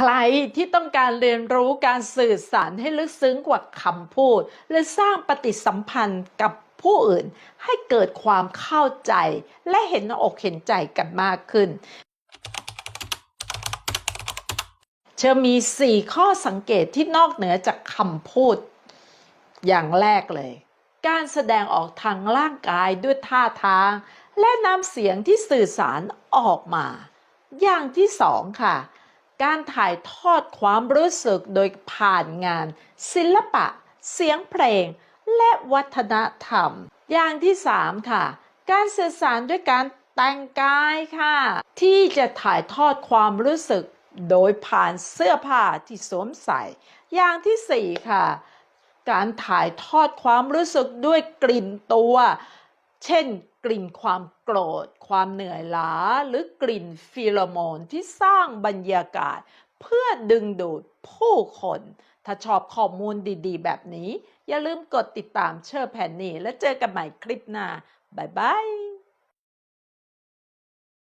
ใครที่ต้องการเรียนรู้การสื่อสารให้ลึกซึ้งกว่าคำพูด และสร้างปฏิสัมพันธ์กับผู้อื่นให้เกิดความเข้าใจ และเห็นอกเห็นใจกันมากขึ้น เชอมี 4 ข้อสังเกตที่นอกเหนือจากคำพูด อย่างแรกเลย การแสดงออกทางร่างกายด้วยท่าทาง และน้ำเสียงที่สื่อสารออกมา อย่างที่สองค่ะ การถ่ายทอดความรู้สึกโดยผ่านงาน ศิลปะ เสียงเพลง และวัฒนธรรม อย่างที่สามค่ะ การสื่อสารด้วยการแต่งกายค่ะ ที่จะถ่ายทอดความรู้สึกโดยผ่านเสื้อผ้าที่สวมใส่ อย่างที่สี่ค่ะ การถ่ายทอดความรู้สึกด้วยกลิ่นตัว เช่น กลิ่นความโกรธ ความเหนื่อยล้า หรือกลิ่นฟีโรโมนที่สร้างบรรยากาศ เพื่อดึงดูดผู้คน ถ้าชอบข้อมูลดีๆ แบบนี้ อย่าลืมกดติดตามเชอร์แผนนี่ และเจอกันใหม่คลิปหน้า บ๊ายบาย